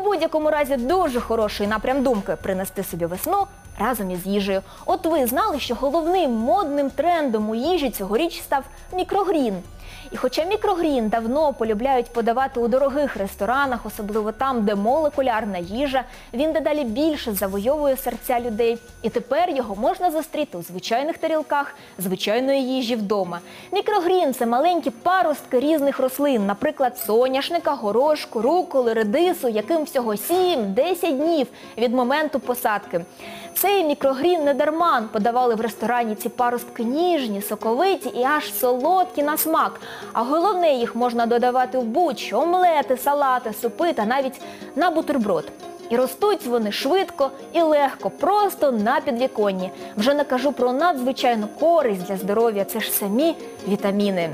будь-якому разі дуже хороший напрям думки принести собі весну разом із їжею. От ви знали, що головним модним трендом у їжі цьогоріч став мікрогрін. І хоча мікрогрін давно полюбляють подавати у дорогих ресторанах, особливо там, де молекулярна їжа, він дедалі більше завойовує серця людей. І тепер його можна зустріти у звичайних тарілках звичайної їжі вдома. Мікрогрін це маленькі паростки різних рослин, наприклад, соняшника, горошку, руколи, редису, яким всього 7-10 днів від моменту посадки. Цей мікрогрін не дарма подавали в ресторані ці паростки ніжні, соковиті і аж солодкі на смак. А головне, їх можна додавати в будь-що – омлети, салати, супи та навіть на бутерброд. І ростуть вони швидко і легко, просто на підвіконні. Вже не кажу про надзвичайну користь для здоров'я. Це ж самі вітаміни.